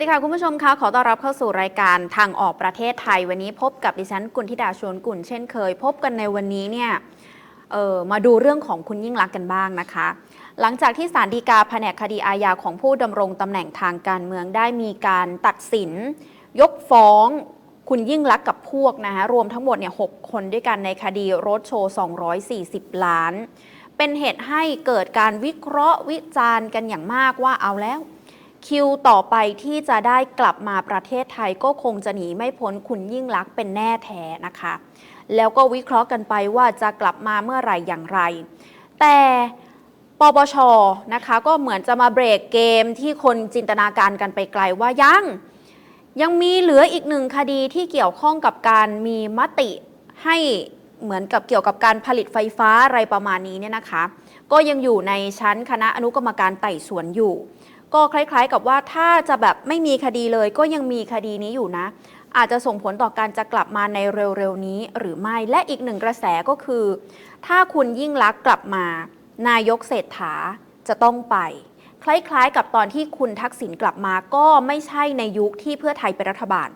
สวัสดีค่ะ คุณผู้ชมคะขอต้อนรับเข้าสู่รายการทางออกประเทศไทย วันนี้พบกับดิฉันกุลธิดาชวนกุลเช่นเคย พบกันในวันนี้เนี่ยออมาดูเรื่องของคุณยิ่งรักกันบ้างนะคะ หลังจากที่ศาลฎีกาแผนกคดีอาญาของผู้ดำรงตำแหน่งทางการเมืองได้มีการตัดสิน ยกฟ้องคุณยิ่งรักกับพวกนะคะรวมทั้งหมดเนี่ยหกคนด้วยกันในคดีรถโชว์ 240 ล้าน เป็นเหตุให้เกิดการวิเคราะห์วิจารณ์กันอย่างมากว่าเอาแล้ว คิวต่อไปที่จะได้กลับมาประเทศไทยก็คงจะหนีไม่พ้นคุณยิ่งลักษณ์เป็นแน่แท้นะคะ แล้วก็วิเคราะห์กันไปว่าจะกลับมาเมื่อไหร่อย่างไร แต่ปปชนะคะก็เหมือนจะมาเบรกเกมที่คนจินตนาการกันไปไกลว่ายังยังมีเหลืออีกหนึ่งคดีที่เกี่ยวข้องกับการมีมติให้เหมือนกับเกี่ยวกับการผลิตไฟฟ้าอะไรประมาณนี้เนี่ยนะคะ ก็ยังอยู่ในชั้นคณะอนุกรรมการไต่สวนอยู่ ก็คล้ายๆกับว่าถ้าจะแบบไม่มีคดีเลยก็ยังมีคดีนี้อยู่นะ อาจจะส่งผลต่อการจะกลับมาในเร็วๆนี้หรือไม่และอีกหนึ่งกระแสก็คือ ถ้าคุณยิ่งลักษณ์กลับมา นายกเศรษฐาจะต้องไป คล้ายๆ กับตอนที่คุณทักษิณกลับมาก็ไม่ใช่ในยุคที่เพื่อไทยเป็นรัฐบาล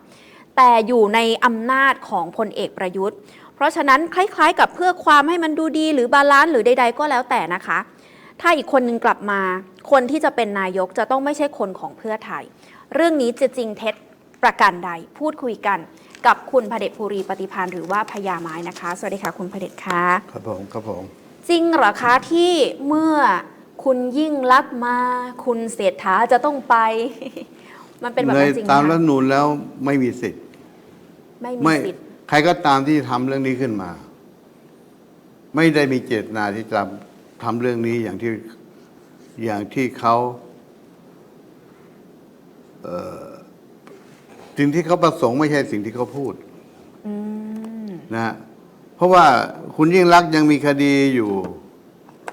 แต่อยู่ในอำนาจของพลเอกประยุทธ์ เพราะฉะนั้นคล้ายๆ กับเพื่อความให้มันดูดีหรือบาลานซ์หรือใด ๆ ก็แล้วแต่นะคะ ถ้าอีกคนนึงกลับมา คนที่จะเป็นนายกจะต้องไม่ใช่คนของเพื่อไทย เรื่องนี้จะจริงเท็จประการใดพูดคุยกันกับคุณพเดชภูรีปฏิพานหรือว่าพญาไม้นะคะ สวัสดีค่ะคุณพเดชคะครับผมครับผมจริงเหรอคะที่เมื่อคุณยิ่งลักษณ์มา คุณเศรษฐาจะต้องไป มันเป็นแบบในนั้นจริงไหมตามรัฐธรคะรมนูญแล้วไม่มีสิทธิ์ไม่มีไม่สิทธิ์ ใครก็ตามที่ทำเรื่องนี้ขึ้นมา ไม่ได้มีเจตนาที่จะ ทำเรื่องนี้อย่างที่อย่างที่เขาเอ่อสิ่งที่เขาประสงค์ไม่ใช่สิ่งที่เขาพูดอืมนะฮะเพราะว่าคุณยิ่งรักษณ์ยังมีคดีอยู่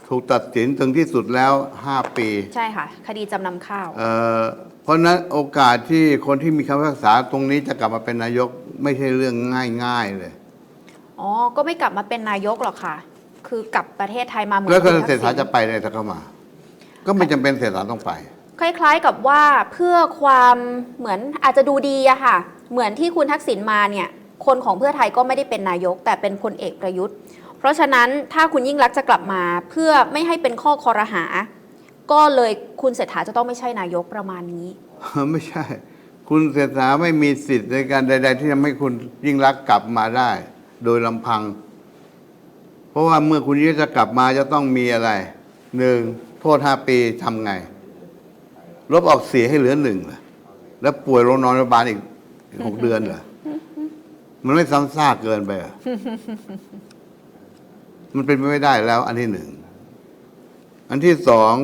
ถูกตัดสินถึงที่สุดแล้วห้าปี ใช่ค่ะ คดีจำนำข้าว เอ่อเพราะฉะนั้นโอกาสที่คนที่มีคำพิพากษาตรงนี้จะกลับมาเป็นนายกไม่ใช่เรื่องง่ายๆเลย อ๋อ ก็ไม่กลับมาเป็นนายกหรอกค่ะ คือกลับประเทศไทยมาเหมือนแล้วก็คุณเศรษฐาทักษิณจะไปเลยถ้าเข้ามา ก็ไม่จำเป็นเศรษฐาต้องไป คล้าย ๆกับว่าเพื่อความเหมือนอาจจะดูดีอะค่ะ เหมือนที่คุณทักษิณมาเนี่ย คนของเพื่อไทยก็ไม่ได้เป็นนายก แต่เป็นพลเอกประยุทธ์ เพราะฉะนั้นถ้าคุณยิ่งรักษณ์จะกลับมาเพื่อไม่ให้เป็นข้อคอรหา ก็เลยคุณเศรษฐาจะต้องไม่ใช่นายกประมาณนี้ ไม่ใช่ คุณเศรษฐาไม่มีสิทธิ์ในการใด ๆ ที่ทำให้คุณยิ่งรักษณ์กลับมาได้ โดยลำพัง เพราะว่าเมื่อคุณยิ่งจะกลับมาจะต้องมีอะไรหนึ่งโทษห้าปีทำไง ลบออกเสียให้เหลือหนึ่งเหรอแล้วป่วยโรงนอนโรงพยาบาลอีกหกเดือนเหรอมันไม่ซ้ำซากเกินไปเหรอมันเป็นไปไม่ได้แล้ว อันที่หนึ่ง อันที่สอง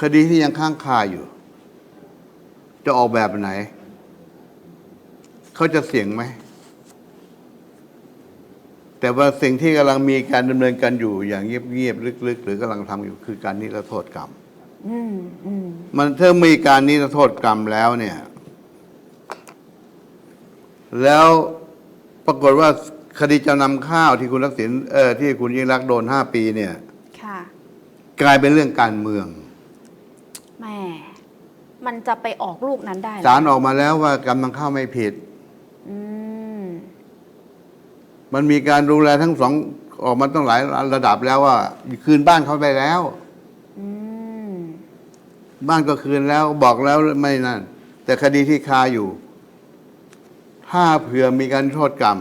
คดีที่ยังค้างคาอยู่ จะออกแบบไหน เขาจะเสี่ยงไหม แต่ว่าสิ่งที่กำลังมีการดำเนินการอยู่อย่างเงียบๆลึก ๆ หรือกำลังทำอยู่คือการนิรโทษกรรมอืมอืมมันถ้ามีการนิรโทษกรรมแล้วเนี่ย แล้วปรากฏว่าคดีจำนำข้าวที่คุณทักษิณเออที่คุณยิ่งรักษณ์โดนห้าปีเนี่ยค่ะกลายเป็นเรื่องการเมืองแหม่มันจะไปออกลูกนั้นได้เหรอศาลออกมาแล้วว่ากำนำข้าวไม่ผิด อืม มันมีการดูแลทั้งสองออกมาต้องหลายระดับแล้วว่า คืนบ้านเขาไปแล้ว อืมบ้านก็คืนแล้วบอกแล้วไม่นั่น แต่คดีที่คาอยู่ ถ้าเผื่อมีการนิรโทษกรรม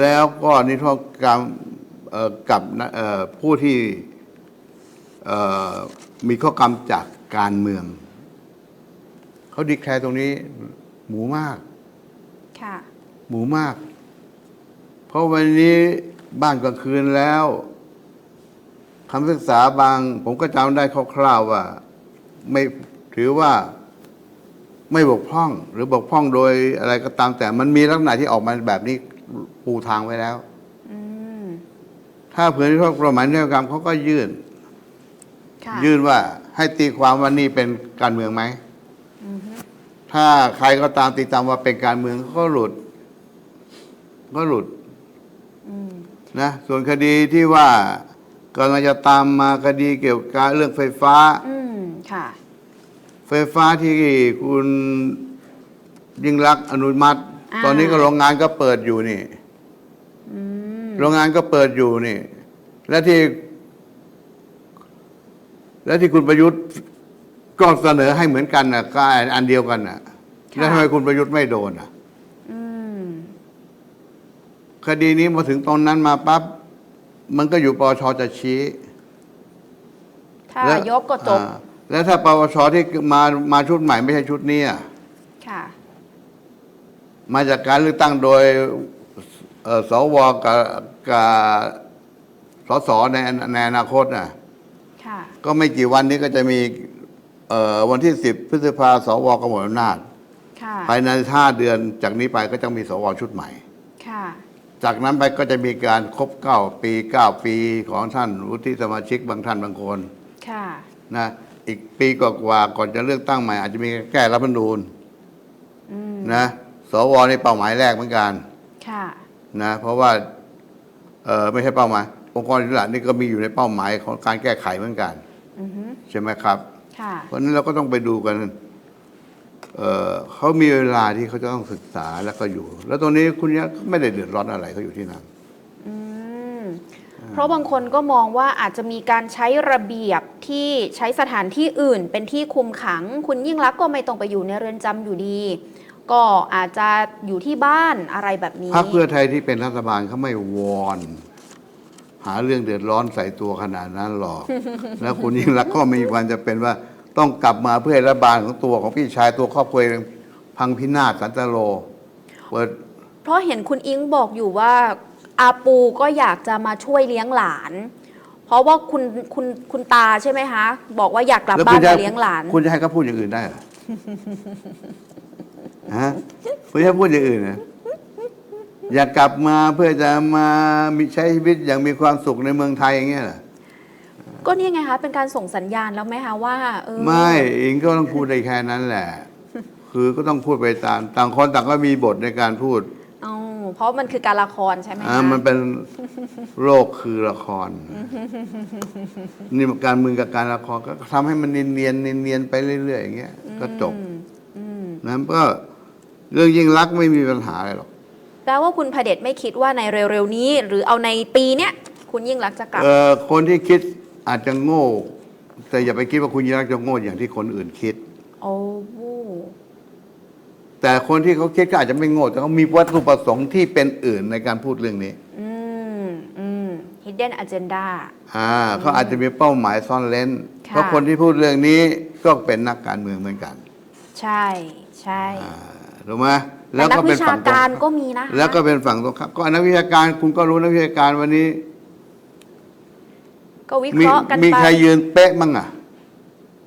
แล้วก็นิรโทษกรรมเอ่อกับเอ่อผู้ที่เอ่อมีข้อกรรมจากการเมือง เขาดีแคลร์ตรงนี้ หมูมาก ค่ะ หมูมากเพ ราะวันนี้บ้านก็คืนแล้วคำศึกษาบาง ผมก็จำได้คร่าวๆว่า ไม่ถือว่าไม่บกพร่อง หรือบกพร่องโดยอะไรก็ตาม แต่มันมีลักษณะที่ออกมาแบบนี้ปูทางไว้แล้วอืมถ้าเผื่อที่โทษประมาทนิรกรรมเขาก็ยื่นค่ะยื่นว่าให้ตีความว่านี่เป็นการเมืองไหมอือฮึถ้าใครก็ตามตีตามว่าเป็นการเมืองก็หลุด ก็หลุดอืม นะส่วนคดีที่ว่ากำลังจะตามมาคดีเกี่ยวกับเรื่องไฟฟ้า อืมค่ะ ไฟฟ้าที่คุณยิ่งรักษณ์อนุมัติ อ่า ตอนนี้ก็โรงงานก็เปิดอยู่นี่ อืมโรงงานก็เปิดอยู่นี่ และที่ และที่คุณประยุทธ์ก็เสนอให้เหมือนกันนะก็อันเดียวกันนะแล้วทำไมคุณประยุทธ์ไม่โดนอะอืม คดีนี้มาถึงตอนนั้นมาปั๊บมันก็อยู่ปปชจะชี้ ถ้าและยกก็จบอ่าแล้วถ้าปปชที่มามาชุดใหม่ไม่ใช่ชุดนี้อะค่ะ มาจากการเลือกตั้งโดยเอ่อสวกับกับสสในในอนาคตน่ะค่ะก็ไม่กี่วันนี้ก็จะมีเอ่อวันที่สิบพฤษภาสวก็หมดอำนาจค่ะภายในห้าเดือนจากนี้ไปก็จะมีสวชุดใหม่ค่ะ จากนั้นไปก็จะมีการครบเก้าปีเก้าปีของท่านวุฒิสมาชิกบางท่านบางคนค่ะนะอีกปีกว่าๆก่อนจะเลือกตั้งใหม่ อาจจะมีการแก้รัฐธรรมนูญอืมนะสวนี่เป้าหมายแรกเหมือนกันค่ะนะเพราะว่าเออไม่ใช่เป้าหมาย องค์กรอิสระนี่ก็มีอยู่ในเป้าหมายของการแก้ไขเหมือนกันอือฮึใช่ไหมครับค่ะเพราะฉะนั้นเราก็ต้องไปดูกัน เออเขามีเวลาที่เขาจะต้องศึกษาแล้วก็อยู่ แล้วตรงนี้คุณยักษ์ไม่ได้เดือดร้อนอะไรเขาอยู่ที่นั่นอืมเพราะบางคนก็มองว่าอาจจะมีการใช้ระเบียบที่ใช้สถานที่อื่น เป็นที่คุมขัง คุณยิ่งรักษณ์ก็ไม่ต้องไปอยู่ในเรือนจำอยู่ดี ก็อาจจะอยู่ที่บ้านอะไรแบบนี้พรรคเพื่อไทยที่เป็นรัฐบาลเขาไม่วอน หาเรื่องเดือดร้อนใส่ตัวขนาดนั้นหรอก แล้วคุณยิ่งรักษณ์ก็ไม่มีวันจะเป็นว่า ต้องกลับมาเพื่อให้รัฐบาลของตัวของพี่ชายตัวครอบครัวเองพังพินาศสันตโลเปิดเพราะเห็นคุณอิงบอกอยู่ว่าอาปูก็อยากจะมาช่วยเลี้ยงหลาน เพราะว่าคุณคุณคุณตาใช่ไหมคะ บอกว่าอยากกลับแล้วบ้าคุนณจะมาเลี้ยงหลาน คุณจะให้เขาพูดอย่างอื่นได้เหรอฮะคุณจะให้พูดอย่างอื่นนะอยากกลับมาเพื่อจะมามีใช้ชีวิตอย่างมีความสุขในเมืองไทยอย่างเงี้ยเหรอ ก็นี่ไงคะเป็นการส่งสัญญาณแล้วไหมคะว่าเออไม่อิงก็ต้องพูดได้แค่นั้นแหละ คือก็ต้องพูดไปตามต่างคนต่างก็มีบทในการพูดเอาเพราะมันคือการละครใช่ไหมอ่าคะมันเป็นโลกคือละคร นี่การเมืองกับการละครก็ทำให้มันเนียนเนียนๆเนียนๆไปเรื่อยๆอย่างเงี้ยก็จบ อืมอืมนั้นก็เรื่องยิ่งรักษณ์ไม่มีปัญหาอะไรหรอก แปลว่าคุณพระเดชไม่คิดว่าในเร็วๆนี้ หรือเอาในปีเนี้ยคุณยิ่งรักษณ์จะกลับ เอ่อคนที่คิด อาจจะโง่ แต่อย่าไปคิดว่าคุณยิ่งรักษณ์จะโง่อย่างที่คนอื่นคิด โอ้โหแต่คนที่เขาคิดก็อาจจะไม่โง่ แต่เขามีวัตถุประสงค์ที่เป็นอื่นในการพูดเรื่องนี้ อืมอืม hidden agenda อ่าเขาอาจจะมีเป้าหมายซ่อนเร้นค่ะ เพราะคนที่พูดเรื่องนี้ก็เป็นนักการเมืองเหมือนกันใช่ใช่อ่ารู้ไหมแต่นักวิชาฝั่งตรงการก็มีนะคะแล้วก็เป็นฝั่งตรงข้ามก็นักวิชาการคุณก็รู้นักวิชาการวันนี้ ก็วิเคมีราะห์กันมีไปใครยืนเป๊ะมั่งอะ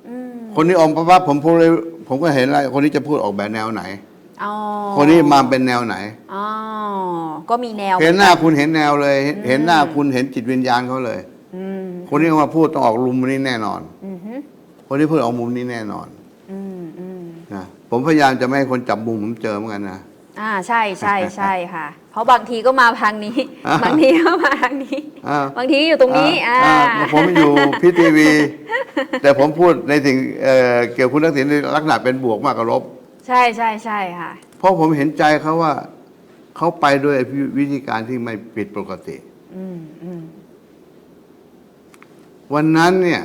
อืมคนนี้ออกมาว่าผมพูดเลยผมก็เห็นแล้วคนนี้จะพูดออกแบบแนวไหน อ๋อคนนี้มาเป็นแนวไหน อ๋อก็มีแนวเห็นหน้าคุณเห็นแนวเลย เห็นเห็นหน้าคุณเห็นจิตวิญญาณเขาเลย อืมคนนี้มาพูดต้องออกมุมนี้แน่นอน อืมฮึคนที่พูดออกมุมนี้แน่นอนอืมอืมนะผมพยายามจะไม่ให้คนจับมุมผมเจอเหมือนกันนะ อ่าใช่ใช่ใช่ค่ะ เพราะบางทีก็มาทางนี้ อ่า บางทีก็มาทางนี้ อ่าบางทีก็อยู่ตรงนี้อ่า อ่าผมอยู่พิทีวี แต่ผมพูดในสิ่งเอ่อเกี่ยวกับคุณทักษิณในลักษณะเป็นบวกมากกว่าลบ ใช่ใช่ใช่ค่ะ เพราะผมเห็นใจเขาว่าเขาไปด้วยวิธีการที่ไม่ผิดปกติ อืมอืมวันนั้นเนี่ย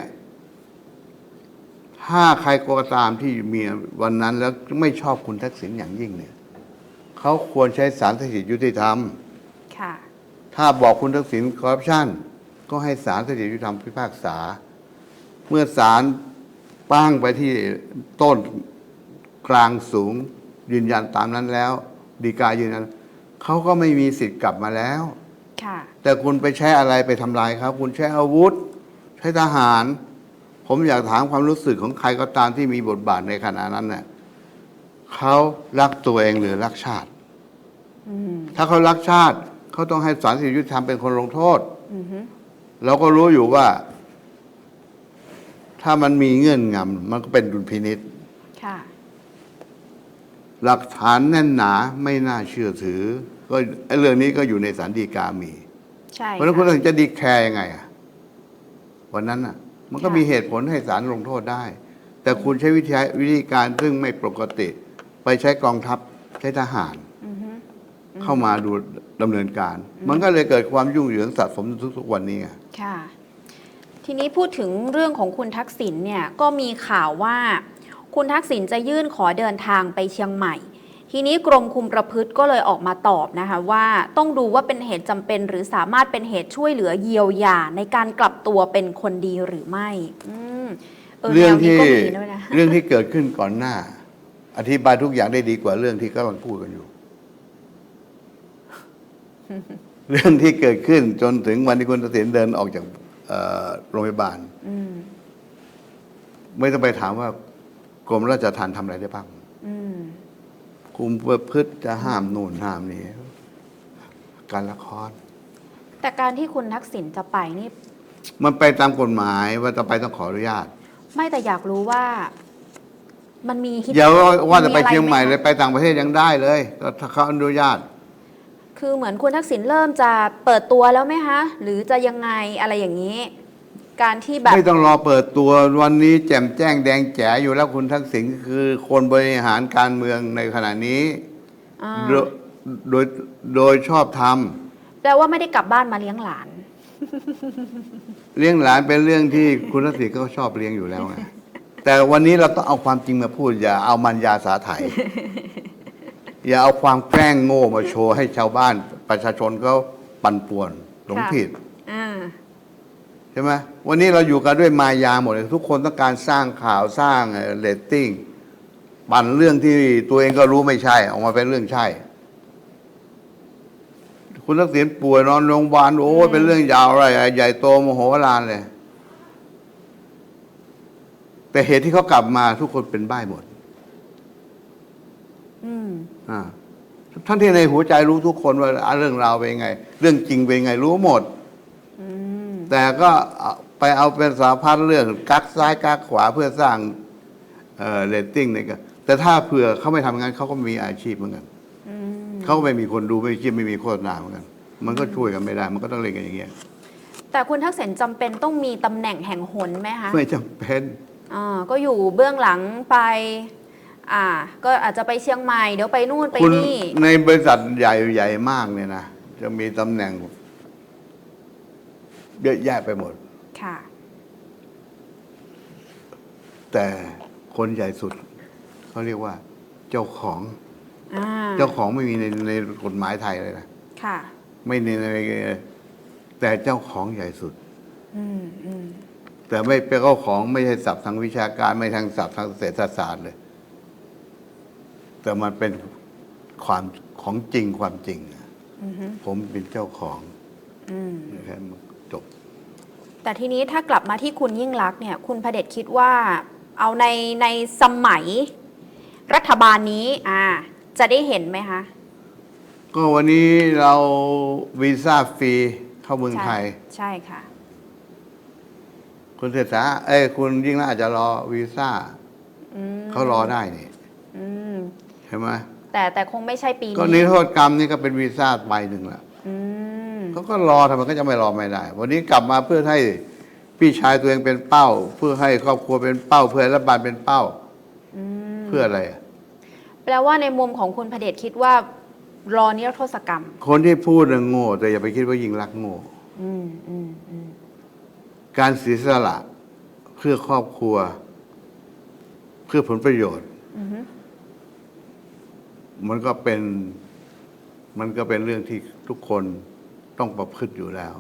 ถ้าใครก็ตามที่มีวันนั้นแล้วไม่ชอบคุณทักษิณอย่างยิ่งเนี่ย เขาควรใช้สารสถิตยุติธรรม ค่ะ ถ้าบอกคุณทักษิณคอร์รัปชันก็ให้ศาลสถิตยุติธรรมพิพากษา เมื่อศาลป้างไปที่ต้นกลางสูงยืนยันตามนั้นแล้ว ดีกายืนยันเขาก็ไม่มีสิทธิ์กลับมาแล้ว ค่ะ แต่คุณไปใช้อะไรไปทำลายเขาคุณใช้อาวุธ ใช้ทหาร ผมอยากถามความรู้สึกของใครก็ตามที่มีบทบาทในขณะนั้นเน่ะเขารักตัวเองหรือรักชาติอืม ถ้าเขารักชาติเขาต้องให้ศาลสิทธิยุติธรรมเป็นคนลงโทษอืมฮึเราก็รู้อยู่ว่า ถ้ามันมีเงื่อนงำมันก็เป็นดุลพินิษค่ะหลักฐานแน่นหนาไม่น่าเชื่อถือ ก็ไอ้เรื่องนี้ก็อยู่ในสารดีกามีใช่เพราะฉะนั้นคุณค่ะถึงจะดีแคร์ยังไงอะวันนั้นอะ มันก็ค่ะมีเหตุผลให้ศาลลงโทษได้ แต่คุณใช้วิธีวิธีการซึ่งไม่ปกติ ไปใช้กองทัพใช้ทหารอือฮึ เข้ามาดูดำเนินการ มันก็เลยเกิดความยุ่งเหยิงสะสมทุกๆวันนี้ไงค่ะทีนี้พูดถึงเรื่องของคุณทักษิณเนี่ยก็มีข่าวว่า คุณทักษิณจะยื่นขอเดินทางไปเชียงใหม่ ทีนี้กรมคุมประพฤติก็เลยออกมาตอบนะคะว่าต้องดูว่าเป็นเหตุจำเป็น หรือสามารถเป็นเหตุช่วยเหลือเยียวยาในการกลับตัวเป็นคนดีหรือไม่อืมเออแนเรื่องวนี้ที่ก็มีด้วยนะเรื่องที่เกิดขึ้นก่อนหน้า อธิบายทุกอย่างได้ดีกว่าเรื่องที่กำลังพูดกันอยู่ เรื่องที่เกิดขึ้นจนถึงวันที่คุณตัดสินเดินออกจากเอ่อโรงพยาบาลอืมไม่ต้องไปถามว่ากรมราชทัณฑ์ทำอะไรได้บ้างอืมคุมประพฤติจะห้ามนู่นห้ามนี่การละคร แต่การที่คุณทักษิณจะไปนี่ มันไปตามกฎหมายว่าจะไปต้องขออนุญาต ไม่แต่อยากรู้ว่า มันมีฮิตอย่าว่าว่าจะไปนอรเชียงใหม่คะเลยไปต่างประเทศยังได้เลยก็ถ้าเขาอนุญาต คือเหมือนคุณทักษิณเริ่มจะเปิดตัวแล้วไหมคะ หรือจะยังไงอะไรอย่างนี้ การที่แบบ ไม่ต้องรอเปิดตัววันนี้แจ่มแจ้งแดงแจ๋อยู่แล้วคุณทักษิณคือคนบริหารการเมืองในขณะนี้ อ่า โดยโดยโดยชอบทแปลว่าไม่ได้กลับบ้านมาเลี้ยงหลานำเลี้ยงหลานเป็นเรื่องที่คุณทักษิณก็ชอบเลี้ยงอยู่แล้วไงแต่วันนี้เราต้องเอาความจริงมาพูดอย่าเอามันยาสาไถ อย่าเอาความแกล้งโง่มาโชว์ให้ชาวบ้านประชาชนเขาปั่นป่วนหลงค่ะผิดอ่า ใช่ไหมวันนี้เราอยู่กันด้วยมายาหมดเลย ทุกคนต้องการสร้างข่าวสร้างเรตติ้งปั่นเรื่องที่ตัวเองก็รู้ไม่ใช่ ออกมาเป็นเรื่องใช่ คุณทักษิณป่วยนอนโรงพยาบาลโอ้ยเป็นเรื่องยาวอะไร ใหญ่โตมโหฬารเลย แต่เหตุที่เขากลับมาทุกคนเป็นบ้ายหมด อืมอ่าท่านที่ในหัวใจรู้ทุกคนว่าเรื่องราวเป็นยังไง เรื่องจริงเป็นยังไงรู้หมดอืมแต่ก็เอาไปเอาเป็นสารพัดเรื่องกักซ้ายกักขวาเพื่อสร้างเอ่อเรตติ้งเนี่ยก็แต่ถ้าเผื่อเขาไม่ทำงานเขาก็มีอาชีพเหมือนกันอืมเขาก็ไม่มีคนดูไม่มีอาชีพไม่มีโฆษณาเหมือนกัน มันก็ช่วยกันไม่ได้ มันก็ต้องเล่นกันอย่างเงี้ยแต่คุณทักษิณจำเป็นต้องมีตำแหน่งแห่งหนไหมคะไม่จำเป็นอ่าก็อยู่เบื้องหลังไป อ่า ก็อาจจะไปเชียงใหม่เดี๋ยวไปนู่นไปคุณนี่ ในบริษัทใหญ่ใหญ่มากเนี่ยนะ จะมีตำแหน่ง เยอะแยะไปหมด ค่ะ แต่คนใหญ่สุด เขาเรียกว่า เจ้าของ อ่า เจ้าของไม่มีในในกฎหมายไทยเลยนะ ค่ะ ไม่ในในแต่เจ้าของใหญ่สุด อืมอืมแต่ไม่เป็นเจ้าของไม่ใช่ศัพท์ทางวิชาการ ไม่ทางศัพท์ทางเศรษฐศาสตร์เลย แต่มันเป็นความของจริงความจริงอะอือฮึผมเป็นเจ้าของอืม แค่นั้นจบ แต่ทีนี้ถ้ากลับมาที่คุณยิ่งรักษณ์เนี่ย คุณพระเดชคิดว่าเอาในในสมัยรัฐบาลนี้อ่าจะได้เห็นไหมคะ ก็วันนี้เราวีซ่าฟรีเข้าเมืองไทย ใช่ค่ะ คุณเศรษฐาเอ้ยคุณยิ่งน่าจจะรอวีซ่าอืมเขารอได้นี่ อืมใช่ไหมแต่แต่คงไม่ใช่ปีก็นี้นิรโทษกรรมนี่ก็เป็นวีซ่าใบหนึ่งแหละอืมเขาก็รอทำไมก็จะไม่รอไม่ได้ วันนี้กลับมาเพื่อให้พี่ชายตัวเองเป็นเป้า เพื่อให้ครอบครัวเป็นเป้า เพื่อให้รัฐบาลเป็นเป้าอืมเพื่ออะไรอะแปลว่าในมุมของคุณพระเดชคิดว่ารอนิรโทษกรรม คนที่พูดน่ะโง่ แต่อย่าไปคิดว่ายิงรักโง่อืมอืมอืมการเสียสละเพื่อครอบครัว เพื่อผลประโยชน์อือฮึ มันก็เป็น มันก็เป็นเรื่องที่ทุกคนต้องประพฤติอยู่แล้ว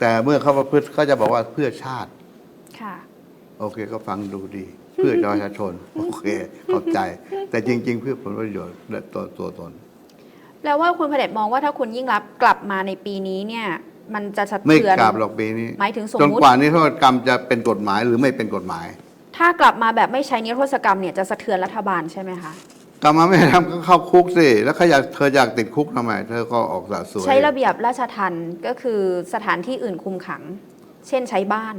แต่เมื่อเขาประพฤติเขาจะบอกว่าเพื่อชาติ ค่ะ โอเค ก็ฟังดูดี เพื่อประชาชน โอเคเข้าใจ แต่จริง ๆ เพื่อผลประโยชน์และตัวตัวตนแปลว่าคุณพระเดชมองว่าถ้าคุณยิ่งรับกลับมาในปีนี้เนี่ย มันจะสะไม่เทือนกลับหรอกปีนี้หมายถึงสมจนมุติ กว่านิรโทษกรรมจะเป็นกฎหมายหรือไม่เป็นกฎหมาย ถ้ากลับมาแบบไม่ใช้นิรโทษกรรมเนี่ยจะสะเทือนรัฐบาลใช่ไหมคะ กลับมาไม่ทำก็เข้าคุกสิ แล้วเขาอยากเธออยากติดคุกทำไม เธอก็ออกสะสวยใช้ระเบียบราชทัณฑ์ก็คือสถานที่อื่นคุมขัง เช่นใช้บ้าน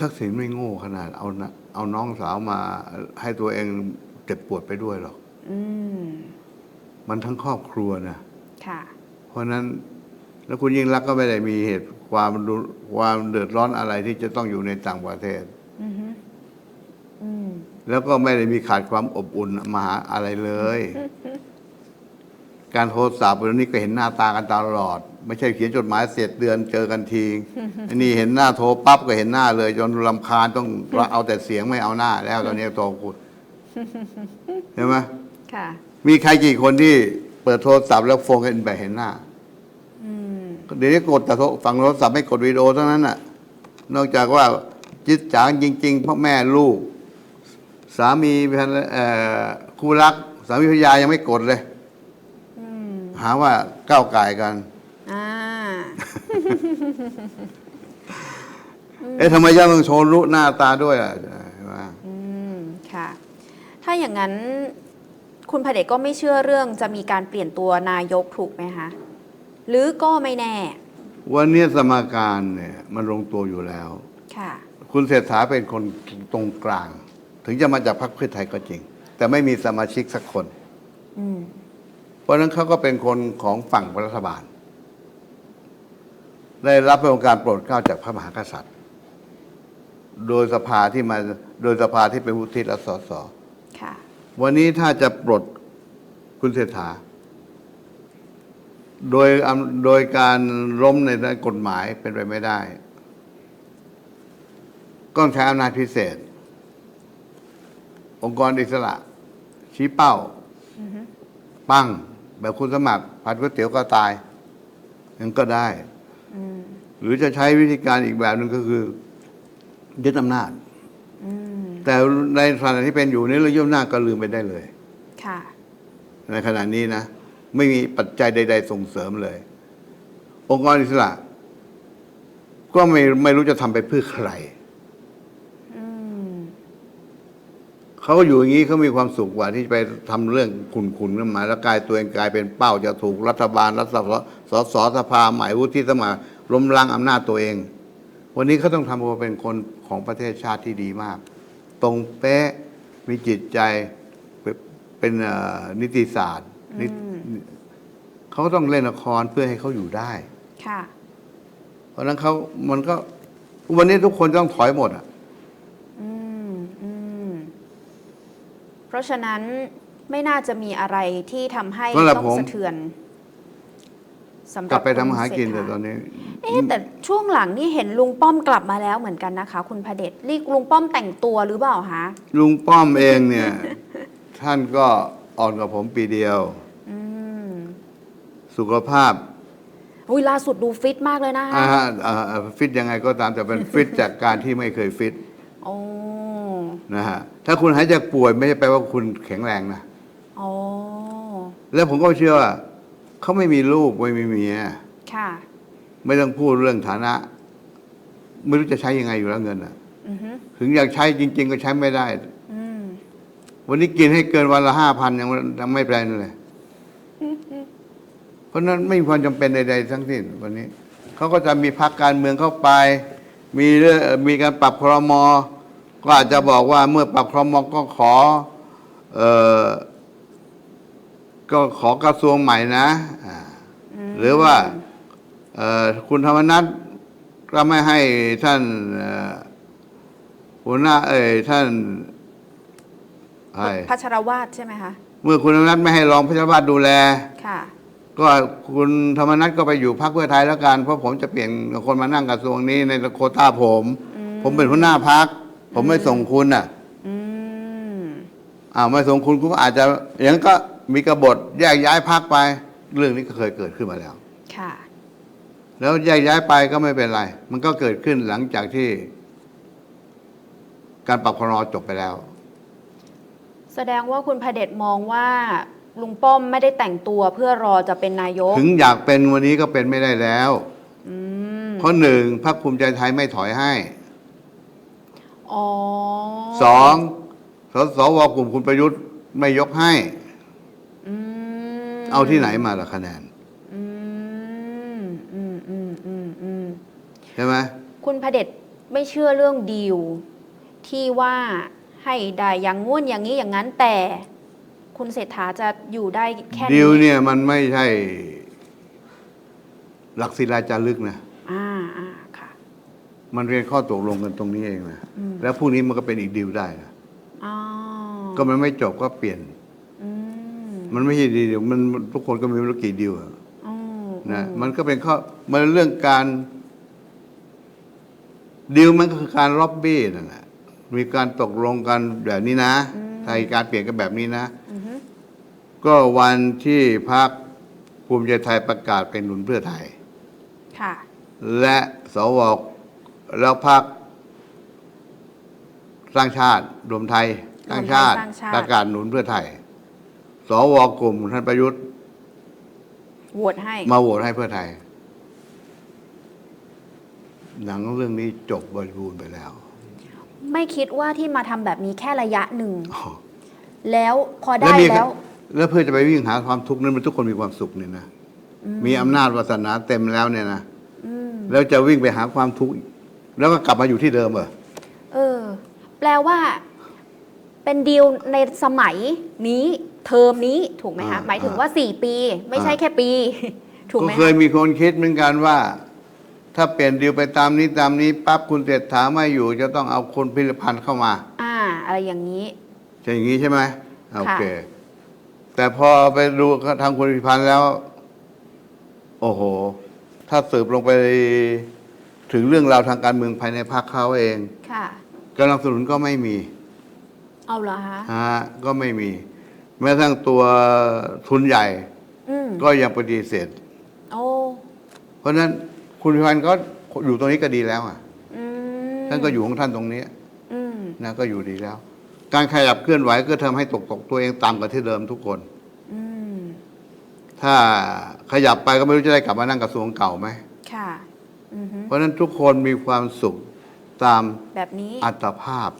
ทักษิณไม่โง่ขนาดเอานะเอาน้องสาวมาให้ตัวเองเจ็บปวดไปด้วยหรอกออืม มันทั้งครอบครัวนะ ค่ะ เพราะฉะนั้นแล้วคุณยิ่งรักษณ์ก็ไม่ได้มีเหตุความรุความเดือดร้อนอะไรที่จะต้องอยู่ในต่างประเทศอือฮึอืม แล้วก็ไม่ได้มีขาดความอบอุ่นมาหาอะไรเลย การโทรศัพท์วันนี้ก็เห็นหน้าตากันตลอด ไม่ใช่เขียนจดหมายเสร็จเดือนเจอกันทีอันนี้เห็นหน้าโทรปั๊บก็เห็นหน้าเลย จนรำคาญต้องเอาแต่เสียงไม่เอาหน้า แล้วตอนนี้โทรคุยเห็นไหมค่ะ มีใครกี่คนที่เปิดโทรศัพท์แล้วโฟนกันแบบเห็นหน้าอืมเดี๋ยวนี้กดแต่โทรฝั่งโทรศัพท์ไม่กดวิดีโอเท่านั้นน่ะ นอกจากว่าจิตจางจริง ๆพ่อแม่ลูก สามีภรรเอ่อคู่รัก สามีภรรยายังไม่กดเลยอืมหาว่าก้าวไก่ายกันอ่าเอ๊ะทำไมยังต้องโชว์รูปหน้าตาด้วยอะใช่ไหมอืมค่ะ ถ้าอย่างนั้นคุณพระเดชก็ไม่เชื่อเรื่องจะมีการเปลี่ยนตัวนายกถูกไหมคะหรือก็ไม่แน่ วันนี้สมการเนี่ย มันลงตัวอยู่แล้ว ค่ะ คุณเศรษฐาเป็นคนตรงกลาง ถึงจะมาจากพรรคเพื่อไทยก็จริง แต่ไม่มีสมาชิกสักคนอืมเพราะฉะนั้นเขาก็เป็นคนของฝั่งรัฐบาล ได้รับเป็นองค์การโปรดเกล้าจากพระมหากษัตริย์ โดยสภาที่มาโดยสภาที่เป็นวุฒิและสสค่ะวันนี้ถ้าจะปลดคุณเศรษฐาโดยอำโดยการล้มในด้านกฎหมายเป็นไปไม่ได้ ก็ต้องใช้อำนาจพิเศษ องค์กรอิสระ ชี้เป้าอือฮึปั้ง แบบคุณสมัครผัดก๋วยเตี๋ยวก็ตายยังก็ได้อืมหรือจะใช้วิธีการอีกแบบหนึ่งก็คือยึดอำนาจอืมแต่ในขณะที่เป็นอยู่นี้เรายึดอำนาจก็ลืมไปได้เลยค่ะในขณะนี้นะ ไม่มีปัจจัยใด ๆ ส่งเสริมเลย องค์กรอิสระ ก็ไม่ไม่รู้จะทำไปเพื่อใคร อืม เขาก็อยู่อย่างนี้เขามีความสุขกว่าที่จะไปทำเรื่องขุนขุนขึ้นมาแล้วกลายตัวเองกลายเป็นเป้าจะถูกรัฐบาลรัฐสภาสสสภาใหม่วุฒิสมาล้มล้างอำนาจตัวเอง วันนี้เขาต้องทำตัวเป็นคนของประเทศชาติที่ดีมาก ตรงเป๊ะมีจิตใจเป็นเป็นเอ่อนิติศาสตร์นิเขาก็ต้องเล่นละครเพื่อให้เขาอยู่ได้ ค่ะ เพราะฉะนั้นเขามันก็วันนี้ทุกคนต้องถอยหมดอะ อืม อืม เพ ราะฉะนั้นไม่น่าจะมีอะไรที่ทำให้สำหรับต้องผม สะเทือนสำหกรัลับบไปทำหากินคุณเศรแต่ษฐตอนนี้ เอ๊ะแต่ช่วงหลังนี่เห็นลุงป้อมกลับมาแล้วเหมือนกันนะคะ คุณพระเดชรีลุงป้อมแต่งตัวหรือเปล่าคะลุงป้อมเองเนี่ย ท่านก็อ่อนกับผมปีเดียว อืมสุขภาพอุ้ยล่าสุดดูฟิตมากเลยนะคะ อ่าอ่าอ่าฟิตยังไงก็ตามแต่เป็นฟิตจากการที่ไม่เคยฟิตโอ้ นะฮะถ้าคุณหายจากป่วยไม่ใช่แปลว่าคุณแข็งแรงนะโอ้แล้วผมก็เชื่อว่าเขาไม่มีลูกไม่มีเมียค่ะ ไม่ต้องพูดเรื่องฐานะ ไม่รู้จะใช้ยังไงอยู่แล้วเงินอะอือฮึถึงอยากใช้จริง ๆ ก็ใช้ไม่ได้อืมวันนี้กินให้เกินวันละห้าพันยังยังไม่เป็นเลยเพราะฉะนั้นไม่มีความจำเป็นใด ๆ ทั้งสิ้นวันนี้เขาก็จะมีพักการเมืองเข้าไป มีเรื่องมีการปรับครม ก็อาจจะบอกว่าเมื่อปรับครมก็ขอเออก็ขอกระทรวงใหม่นะอ่ามหรือว่าเอ่อคุณธรรมนัฐก็ไม่ให้ท่านเอ่อหัวหน้าเอ่ยท่านไอ้พัชรวาทใช่ไหมคะ เมื่อคุณธรรมนัฐไม่ให้รองพระเจ้าบาทดูแล ค่ะ ก็คุณธรรมนัฐก็ไปอยู่พรรคเพื่อไทยแล้วกันเพราะผมจะเปลี่ยนคนมานั่งกระทรวงนี้ในโควต้าผมอืมผมเป็นหัวหน้าพัก ผมไม่ส่งคุณน่ะอืมอ้าวไม่ส่งคุณคุณก็อาจจะอย่างนั้นก็มีกบฏแยกย้ายพักไป เรื่องนี้ก็เคยเกิดขึ้นมาแล้ว ค่ะ แล้วแยกย้ายไปก็ไม่เป็นไร มันก็เกิดขึ้นหลังจากที่ การปรับครมจบไปแล้ว แสดงว่าคุณพระเดชมองว่าลุงป้อมไม่ได้แต่งตัวเพื่อรอจะเป็นนายก ถึงอยากเป็นวันนี้ก็เป็นไม่ได้แล้ว อืม เพราะหนึ่งพรรคภูมิใจไทยไม่ถอยให้ อ๋อสองสสวกลุ่มคุณประยุทธ์ไม่ยกให้ อืมเอาที่ไหนมาล่ะคะแนนอืมอืมอืมอืมอืมใช่ไหมคุณพระเดชไม่เชื่อเรื่องดีลที่ว่าให้ได้อย่างงู้นอย่างนี้อย่างนั้นแต่ คุณเศรษฐาจะอยู่ได้แค่ดินี้วเนี่ยมันไม่ใช่ หลักศิลาจารึกนะอ่าอ่าค่ะ มันเป็นข้อตกลงกันตรงนี้เองนะอืม แล้วพรุ่งนี้มันก็เป็นอีกดิวได้นะอ๋อก็มันไม่จบก็เปลี่ยน อืมมันไม่ใช่ดีวมันมันทุกคนก็มีไม่รู้กี่ดิวอะอืมนะอืมันก็เป็นข้อมันเรื่องการดิวมันก็คือการล็อบบี้นั่นแหละมีการตกลงกันแบบนี้นะถ้ามีการเปลี่ยนกันแบบนี้นะ อือฮึก็วันที่พรรคภูมิใจไทยประกาศเป็นหนุนเพื่อไทย ค่ะ และสว แล้วพรรคสร้างชาติ รวมไทยสร้างชาติ รวมไทยสร้างชาติ ประกาศหนุนเพื่อไทย สวกลุ่มท่านประยุทธ์ โหวตให้ มาโหวตให้เพื่อไทย หนังเรื่องนี้จบบริบูรณ์ไปแล้วไม่คิดว่าที่มาทำแบบนี้แค่ระยะหนึ่ง อ๋อแล้วพอแล้วได้มีแล้ว แล้วเพื่อจะไปวิ่งหาความทุกข์นั้นมันทุกคนมีความสุขเนี่ยนะ มีอำนาจวาสนาเต็มแล้วเนี่ยนะ อืม แล้วจะวิ่งไปหาความทุกข์ แล้วก็กลับมาอยู่ที่เดิมเหรอเออ แปลว่า เป็นดีลในสมัยนี้เทอมนี้ถูกไหมคะอ่าหมายถึงว่าสี่ปี ไม่ใช่อ่าแค่ปี ถูกก็ไหมเคยคะมีคนคิดเหมือนกันว่า ถ้าเปลี่ยนดีลไปตามนี้ตามนี้ปั๊บคุณเศรษฐาไม่อยู่ จะต้องเอาคนพิรพันธ์เข้ามา อ่า อะไรอย่างนี้ใช่อย่างนี้ใช่ไหมโอค่ะเค แต่พอไปดูทางคุณพิรพันธ์แล้ว โอ้โห ถ้าสืบลงไป ถึงเรื่องราวทางการเมืองภายในพรรคเขาเองค่ะ กำลังสนุนก็ไม่มีเอาเหรอคะฮะก็ไม่มี แม้กระทั่งตัวทุนใหญ่ อืมก็ยังปฏิเสธ โอ้เพราะฉะนั้นคุณพิพันธ์ก็อยู่ตรงนี้ก็ดีแล้วอะอืมท่านก็อยู่ของท่านตรงนี้อืมนะก็อยู่ดีแล้ว การขยับเคลื่อนไหวก็ทำให้ตกตกตัวเองตามกับที่เดิมทุกคน อืมถ้าขยับไปก็ไม่รู้จะได้กลับมานั่งกระทรวงเก่าไหม ค่ะอือฮึ เพราะฉะนั้นทุกคนมีความสุขตามแบบนี้ อัตภาพ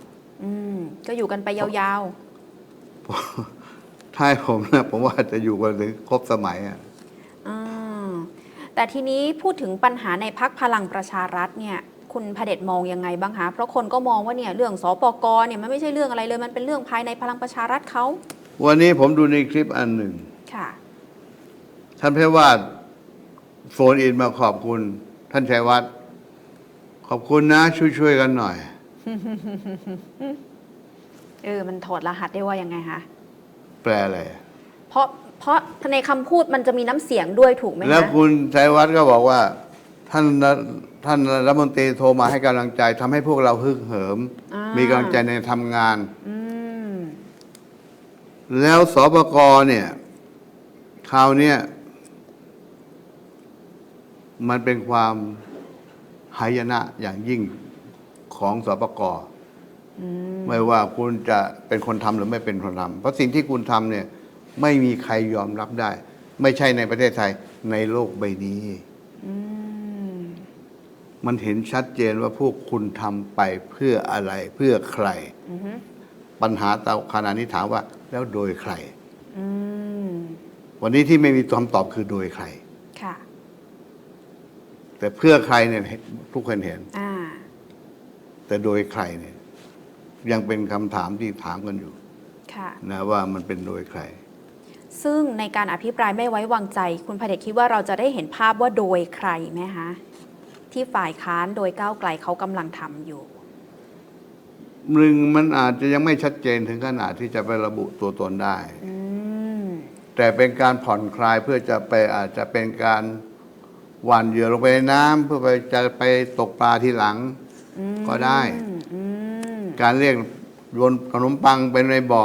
อืมก็อยู่กันไปยาวถ้าให้ผมนะผมว่าจะอยู่กันถึงครบสมัยอะๆอ่าแต่ทีนี้พูดถึงปัญหาในพักพลังประชารัฐเนี่ย คุณพระเดชมองยังไงบ้างคะเพราะคนก็มองว่าเนี่ยเรื่องสปกเนี่ยมันไม่ใช่เรื่องอะไรเลย มันเป็นเรื่องภายในพลังประชารัฐเขาวันนี้ผมดูในคลิปอันหนึ่งค่ะ ท่านเพวาดโฟนอินมาขอบคุณ ท่านชัยวัฒน์ขอบคุณนะ ช่วยๆกันหน่อย เออ มันถอดรหัสได้ว่ายังไงคะแปลอะไรเพราะเพราะในคำพูดมันจะมีน้ำเสียงด้วยถูกไหมแล้วคะคุณชัยวัฒน์ก็บอกว่า ท่านรัฐท่านรัฐมนตรีโทรมาให้กำลังใจทำให้พวกเราฮึกเหิม อ่ามีกำลังใจในทำงาน อืม แล้วสปกเนี่ยคราวเนี้ย มันเป็นความหายนะอย่างยิ่งของสปกอืมไม่ว่าคุณจะเป็นคนทำหรือไม่เป็นคนทำเพราะสิ่งที่คุณทำเนี่ยไม่มีใครยอมรับได้ ไม่ใช่ในประเทศไทยในโลกใบนี้อืมมันเห็นชัดเจนว่าพวกคุณทำไปเพื่ออะไรเพื่อใครอือฮึปัญหาตาขณะนี้ถามว่า แล้วโดยใครอืมวันนี้ที่ไม่มีคำตอบคือโดยใครค่ะ แต่เพื่อใครเนี่ยทุกคนเห็น อ่า แต่โดยใครเนี่ย ยังเป็นคำถามที่ถามกันอยู่ค่ะ นะว่ามันเป็นโดยใคร ซึ่งในการอภิปรายไม่ไว้วางใจ คุณพระเดชคิดว่าเราจะได้เห็นภาพว่าโดยใครไหมคะที่ฝ่ายค้านโดยก้าวไกลเขากำลังทำอยู่ หนึ่งมันอาจจะยังไม่ชัดเจนถึงขนาดที่จะไประบุตัวตนได้ อืม แต่เป็นการผ่อนคลายเพื่อจะไปอาจจะเป็นการ หว่านเหยื่อลงไปในน้ำเพื่อไปจะไปตกปลาทีหลังอืมก็ได้ อืมการเรียกโยนขนมปังไปในบ่อ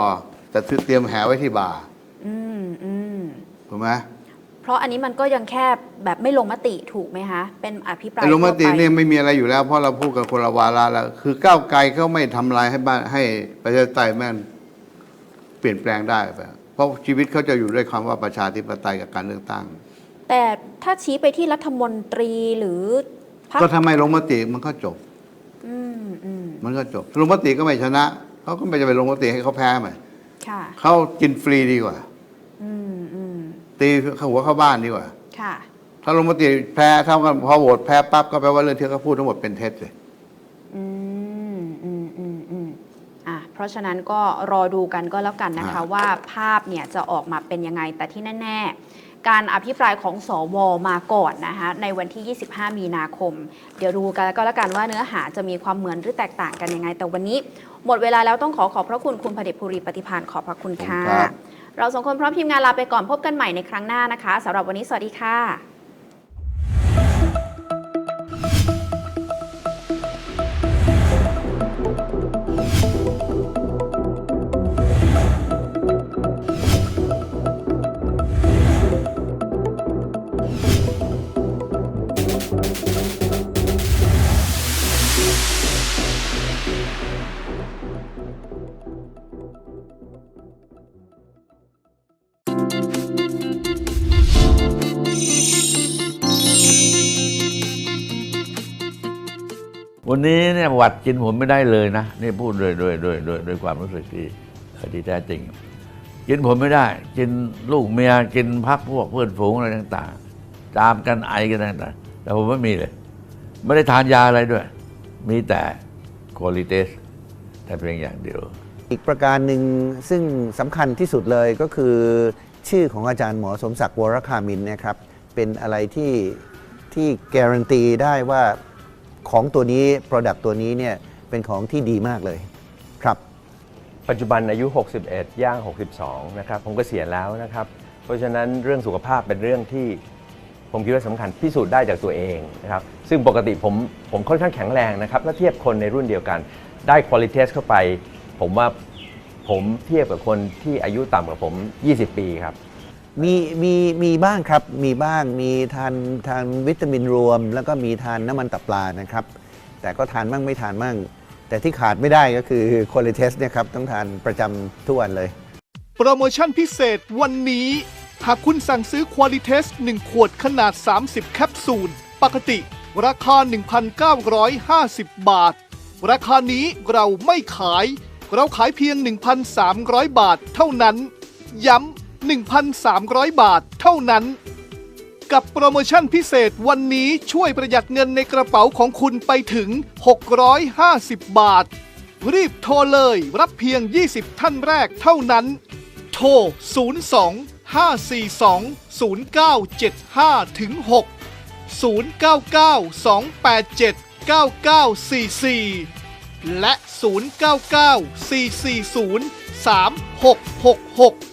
แต่ซื้อเตรียมแหไว้ที่บ่าอืมอืมถูกไหมเพราะอันนี้มันก็ยังแค่แบบไม่ลงมติถูกไหมคะ เป็นอภิปรายไอ้ลงมติทั่วไปเนี่ยไม่มีอะไรอยู่แล้วเพราะเราพูดกันคนละวาระแล้วคือก้าวไกลเขาไม่ทำลายให้บ้านให้ประชาธิปไตยแม่นเปลี่ยนแปลงได้ไปเพราะชีวิตเขาจะอยู่ด้วยคำว่าประชาธิปไตยกับการเลือกตั้ง แต่ถ้าชี้ไปที่รัฐมนตรีหรือพรรคก็ทำไมลงมติมันก็จบ อืมอืมมันก็จบลงมติก็ไม่ชนะเขาก็ไม่จะไปลงมติให้เขาแพ้ไหมค่ะ เขากินฟรีดีกว่า อืมอืมตีหัวเข้าบ้านดีกว่า ค่ะ ถ้าลงมติแพ้เท่ากันพอโหวตแพ้ปั๊บก็แปลว่าเรื่องที่เขาพูดทั้งหมดเป็นเท็จเลยอืมอืมอืมอืมอะเพเพราะฉะนั้นก็รอดูกันก็แล้วกันนะคะอ่าว่าภาพเนี่ยจะออกมาเป็นยังไงแต่ที่แน่ๆ การอภิปรายของสวมาก่อนนะคะในวันที่ 25 มีนาคม เดี๋ยวดูกันก็แล้วกันว่าเนื้อหาจะมีความเหมือนหรือแตกต่างกันยังไง แต่วันนี้ หมดเวลาแล้วต้องขอขอบพระคุณคุณพเดชภูริปฏิพานขอบพระคุณค่ะครับเราสองคนพร้อมทีมงานลาไปก่อนพบกันใหม่ในครั้งหน้านะคะสำหรับวันนี้สวัสดีค่ะ วันนี้เนี่ยหวัดกินผมไม่ได้เลยนะนี่พูดโดยโดยโดยโดยโดยความรู้สึกที่เอ่อที่แท้จริง กินผมไม่ได้ กินลูกเมียกินพักพวกเพื่อนฝูงอะไรต่างๆ จามกันไอกันต่างๆแต่ผมไม่มีเลย ไม่ได้ทานยาอะไรด้วย มีแต่ควอลิเตสแต่เพียงอย่างเดียว อีกประการหนึ่งซึ่งสำคัญที่สุดเลยก็คือชื่อของอาจารย์หมอสมศักดิ์วรคามินนะครับเป็นอะไรที่ที่การันตีได้ว่า ของตัวนี้ Product ตัวนี้เนี่ยเป็นของที่ดีมากเลยครับ ปัจจุบันอายุ 61 ย่าง 62 นะครับ ผมก็เกษียณแล้วนะครับ เพราะฉะนั้นเรื่องสุขภาพเป็นเรื่องที่ผมคิดว่าสำคัญพิสูจน์ได้จากตัวเองนะครับ ซึ่งปกติผมผมค่อนข้างแข็งแรงนะครับถ้าเทียบคนในรุ่นเดียวกัน ได้คุณ l i t y เข้าไป ผมว่าผมเทียบกับคนที่อายุต่ำกว่าผม 20 ปีครับ มีมีมีบ้างครับมีบ้างมีทานทานวิตามินรวม แล้วก็มีทานน้ำมันตับปลานะครับ แต่ก็ทานมั่งไม่ทานมั่งแต่ที่ขาดไม่ได้ก็คือโคลิเทสเนี่ยครับต้องทานประจำทุกวันเลย โปรโมชั่นพิเศษวันนี้ หากคุณสั่งซื้อควอลิเทส1ขวดขนาด 30 แคปซูล ปกติ ราคา 1,950 บาท ราคานี้เราไม่ขาย เราขายเพียง 1,300 บาทเท่านั้น ย้ำ 1,300 บาทเท่านั้น กับโปรโมชั่นพิเศษวันนี้ช่วยประหยัดเงินในกระเป๋าของคุณไปถึง 650 บาท รีบโทรเลยรับเพียง 20 ท่านแรกเท่านั้น โทร 02 542 0975ถึง6 099 287 9944 และ 099 440 3666